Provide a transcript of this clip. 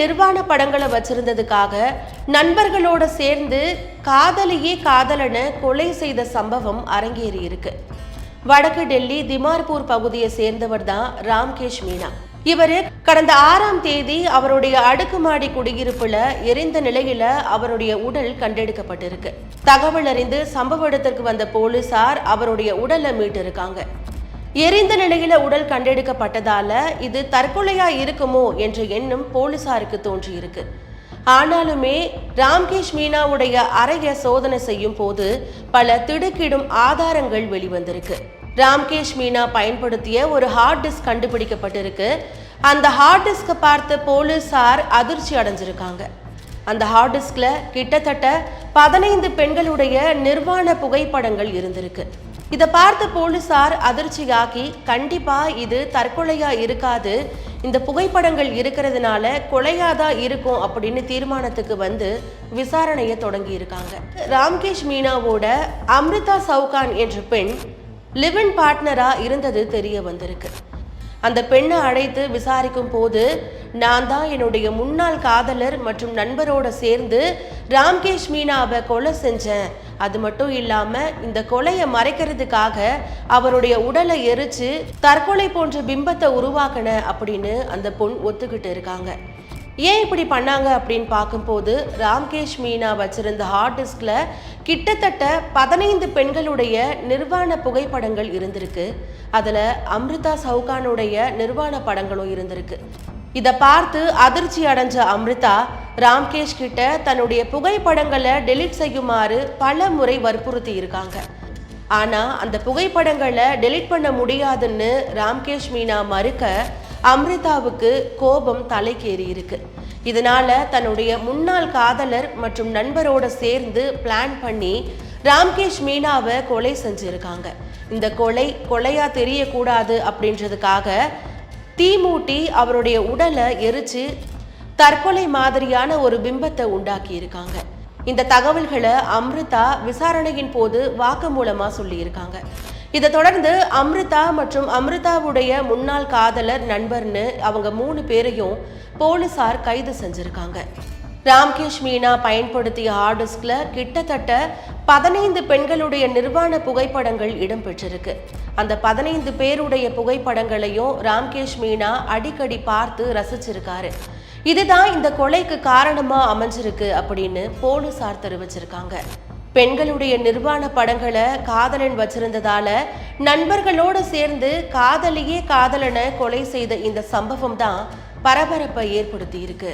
நிர்வாண படங்களை வச்சிருந்ததுக்காக நண்பர்களோட சேர்ந்து காதலியே காதலன கொலை செய்த சம்பவம் அரங்கேறி இருக்கு. வடக்கு டெல்லி திமார்பூர் பகுதியை சேர்ந்தவர் தான் ராம்கேஷ் மீனா. இவர் கடந்த ஆறாம் தேதி அவருடைய அடுக்குமாடி குடியிருப்புல எரிந்த நிலையில அவருடைய உடல் கண்டெடுக்கப்பட்டிருக்கு. தகவல் அறிந்து சம்பவ இடத்திற்கு வந்த போலீசார் அவருடைய உடலை மீட்டிருக்காங்க. எரிந்த நிலையில உடல் கண்டெடுக்கப்பட்டதால இது தற்கொலையா இருக்குமோ என்ற எண்ணம் போலீசாருக்கு தோன்றியிருக்கு. ஆனாலுமே ராம்கேஷ் மீனாவுடைய அறைய சோதனை செய்யும் போது பல திடுக்கிடும் ஆதாரங்கள் வெளிவந்திருக்கு. ராம்கேஷ் மீனா பயன்படுத்திய ஒரு ஹார்ட் டிஸ்க் கண்டுபிடிக்கப்பட்டிருக்கு. அந்த ஹார்ட் டிஸ்கை பார்த்து போலீசார் அதிர்ச்சி அடைஞ்சிருக்காங்க. அந்த ஹார்ட் டிஸ்கில் கிட்டத்தட்ட பதினைந்து பெண்களுடைய நிர்வாண புகைப்படங்கள் இருந்திருக்கு. இதை பார்த்த போலீசார் அதிர்ச்சியாகி கண்டிப்பா இது தற்கொலையா இருக்காது. இந்த புகைப்படங்கள் இருக்கிறதுனால கொலையாதான் இருக்கும் அப்படின்னு தீர்மானத்துக்கு வந்து விசாரணையை தொடங்கி இருக்காங்க ராம்கேஷ் மீனாவோட அம்ரிதா சவுகான் என்ற பெண் லிவன் பார்ட்னரா இருந்தது தெரிய வந்திருக்கு. அந்த பெண்ணை அழைத்து விசாரிக்கும் போது நான் தான் என்னுடைய முன்னாள் காதலர் மற்றும் நண்பரோட சேர்ந்து ராம்கேஷ் மீனாவை கொலை செஞ்சேன். அது மட்டும் இல்லாம இந்த கொலையை மறைக்கிறதுக்காக அவருடைய உடலை எரிச்சு தற்கொலை போன்ற பிம்பத்தை உருவாக்கின அப்படின்னு அந்த பொண் ஒத்துக்கிட்டு இருக்காங்க. ஏன் இப்படி பண்ணாங்க அப்படின்னு பார்க்கும்போது ராம்கேஷ் மீனா வச்சிருந்த ஹார்ட் டிஸ்கில் கிட்டத்தட்ட பதினைந்து பெண்களுடைய நிர்வாண புகைப்படங்கள் இருந்திருக்கு. அதில் அம்ரிதா சவுகானுடைய நிர்வாண படங்களும் இருந்திருக்கு. இதை பார்த்து அதிர்ச்சி அடைஞ்ச அம்ரிதா ராம்கேஷ் கிட்ட தன்னுடைய புகைப்படங்களை டெலீட் செய்யுமாறு பல முறை வற்புறுத்தி இருக்காங்க. ஆனா அந்த புகைப்படங்களை டெலீட் பண்ண முடியாதுன்னு ராம்கேஷ் மீனா மறுக்க அம்ரிதாவுக்கு கோபம் தலைக்கேறி இருக்கு. இதனால தன்னுடைய முன்னாள் காதலர் மற்றும் நண்பரோட சேர்ந்து பிளான் பண்ணி ராம்கேஷ் மீனாவை கொலை செஞ்சிருக்காங்க. இந்த கொலை கொலையா தெரியக்கூடாது அப்படின்றதுக்காக தீ மூட்டி அவருடைய உடலை எரிச்சு தற்கொலை மாதிரியான ஒரு பிம்பத்தை உண்டாக்கி இருக்காங்க இந்த தகவல்களை அம்ரிதா விசாரணையின் போது வாக்குமூலமா சொல்லியிருக்காங்க. இதை தொடர்ந்து அம்ரிதா மற்றும் அம்ரிதாவுடைய முன்னாள் காதலர் நண்பர்னு அவங்க மூணு பேரையும் போலீசார் கைது செஞ்சிருக்காங்க. ராம்கேஷ் மீனா பயன்படுத்திய ஹார்ட் டிஸ்கில் கிட்டத்தட்ட பதினைந்து பெண்களுடைய நிர்வாண புகைப்படங்கள் இடம்பெற்றிருக்கு. அந்த பதினைந்து பேருடைய புகைப்படங்களையும் ராம்கேஷ் மீனா அடிக்கடி பார்த்து ரசிச்சிருக்காரு. இதுதான் இந்த கொலைக்கு காரணமாக அமைஞ்சிருக்கு அப்படின்னு போலீசார் தெரிவிச்சிருக்காங்க. பெண்களுடைய நிர்வாண படங்களை காதலன் வச்சிருந்ததால நண்பர்களோட சேர்ந்து காதலியே காதலனை கொலை செய்த இந்த சம்பவம் தான் பரபரப்பை ஏற்படுத்தி இருக்கு